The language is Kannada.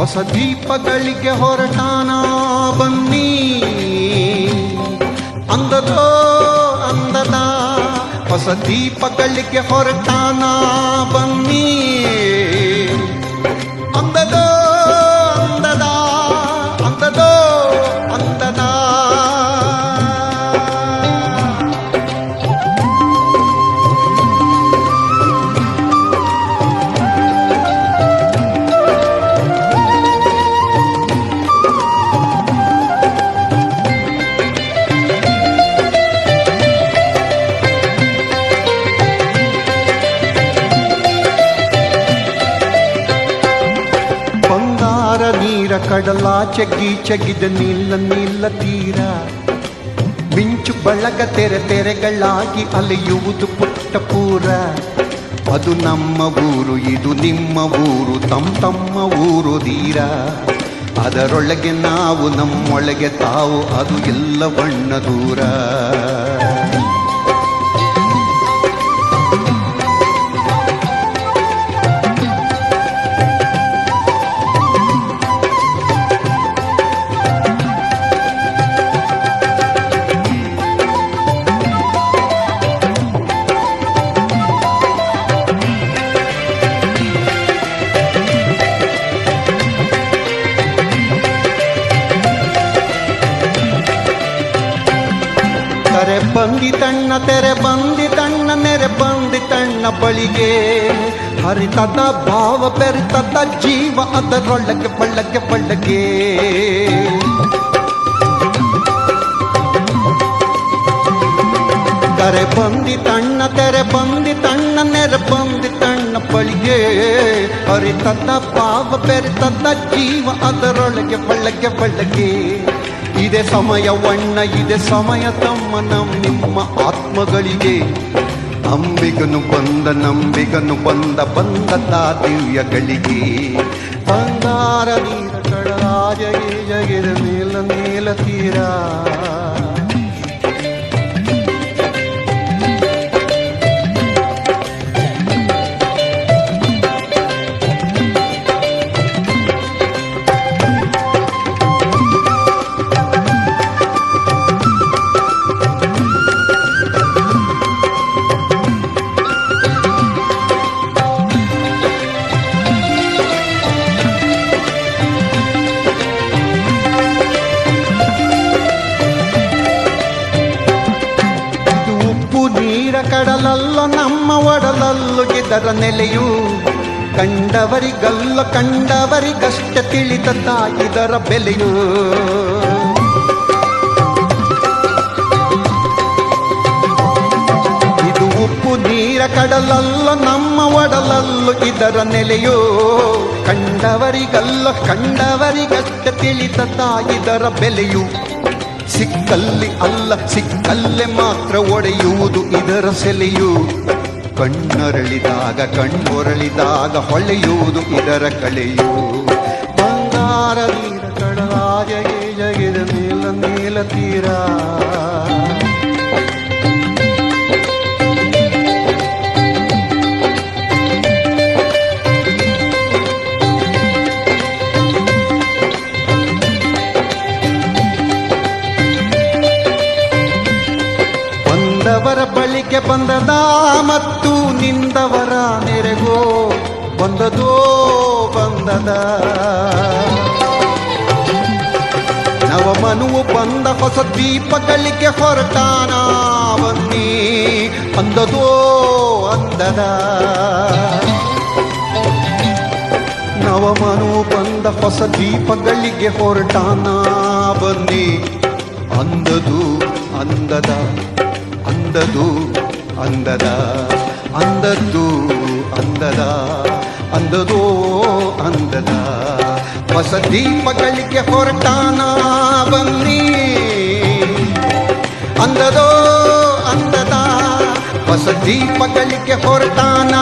ಹೊಸ ದೀಪಗಳಿಗೆ ಹೊರಟಾನ ಬನ್ನಿ. ಅಂದದೋ ಅಂದದ ಹೊಸ ದೀಪಗಳಿಗೆ ಹೊರಟಾನ ಬನ್ನಿ. ಅಂದದೋ ಚಗ್ಗಿ ಚಗಿದ ನೀಲ ನೀಲ ತೀರ. ಮಿಂಚು ಬಳಗ ತೆರೆ ತೆರೆಗಳಾಗಿ ಅಲೆಯುವುದು ಪುಟ್ಟ ಪೂರ. ಅದು ನಮ್ಮ ಊರು, ಇದು ನಿಮ್ಮ ಊರು ತಮ್ಮ ತಮ್ಮ ಊರು ತೀರ. ಅದರೊಳಗೆ ನಾವು, ನಮ್ಮೊಳಗೆ ತಾವು, ಅದು ಎಲ್ಲ ಬಣ್ಣ ದೂರ. ತೆರೆ ಬಂದಿತಣ್ಣ ತೆರೆ ಬಂದಿತಣ್ಣ ನೆರೆ ಬಂದಿತಣ್ಣ ಬಳಿಗೆ ಹರಿತದ ಭಾವ ಬೆರಿತದ ಜೀವ ಅದರೊಳಗೆ ಬಳ್ಳಗೆ ಬಳ್ಳಗೆ ತೆರೆ ಬಂದಿತಣ್ಣ ತೆರೆ ಬಂದಿತಣ್ಣ ನೆರೆ ಬಂದಿತಣ್ಣ ಬಳಿಗೆ ಹರಿತದ ಭಾವ ಬೆರಿತದ ಜೀವ ಅದರೊಳಗೆ ಬಳ್ಳಗೆ ಬಳ್ಳಗೆ ಇದೆ ಸಮಯವಣ್ಣ ಇದೆ ಸಮಯ, ತಮ್ಮ ನಮ್ಮ ಆತ್ಮಗಳಿಗೆ. ಅಂಬಿಗನು ಬಂದ, ನಂಬಿಗನು ಬಂದ ಬಂದ ದಿವ್ಯಗಳಿಗೆ. ಬಂಗಾರ ನೀರ ಕಡ ಜಗೆ ಜಗಿರ ನೀಲ ನೀಲ ತೀರ. ಕಡಲಲ್ಲ ನಮ್ಮ ಒಡಲಲ್ಲು ಇದರ ನೆಲೆಯು. ಕಂಡವರಿಗಲ್ಲ ಕಂಡವರಿಗಷ್ಟ ತಿಳಿತ ಇದರ ಬೆಲೆಯು. ಇದು ಉಪ್ಪು ನೀರ ಕಡಲಲ್ಲ ನಮ್ಮ ಒಡಲಲ್ಲು ಇದರ ನೆಲೆಯು. ಕಂಡವರಿಗಲ್ಲ ಕಂಡವರಿಗಷ್ಟ ತಿಳಿತ ಇದರ ಬೆಲೆಯು. ಸಿಕ್ಕಲ್ಲಿ ಅಲ್ಲ, ಸಿಕ್ಕಲ್ಲೆ ಮಾತ್ರ ಒಡೆಯುವುದು ಇದರ ಸೆಲೆಯು. ಕಣ್ಣರಳಿದಾಗ, ಕಣ್ಣೊರಳಿದಾಗ ಹೊಳೆಯುವುದು ಇದರ ಕಳೆಯು ಬಂಗಾರ ನೀರ ಕಡಲಾಜಗೆ ಜಗಿದ ನೀಲ ನೀಲ ತೀರ. ಬಳಿಗೆ ಬಂದದ ಮತ್ತು ನಿಂದವರ ನೆರೆಗೋ ಬಂದದೋ ಬಂದದ. ನವಮನುವು ಬಂದ ಹೊಸ ದೀಪಗಳಿಗೆ ಹೊರಟಾನ ಬನ್ನಿ, ಅಂದದೋ ಅಂದದ. ನವಮನು ಬಂದ ಹೊಸ ದೀಪಗಳಿಗೆ ಹೊರಟಾನ ಬನ್ನಿ, ಅಂದದು ಅಂದದ, ಅಂದದು ಅಂದದ ಅಂದದ್ದು ಅಂದದ ಅಂದದೋ ಅಂದದ ಹೊಸ ದೀಪಗಳಿಗೆ ಹೊರಟಾನ ಬನ್ನಿ ಅಂದದೋ ಅಂದದ ಹೊಸ ದೀಪಗಳಿಗೆ ಹೊರಟಾನ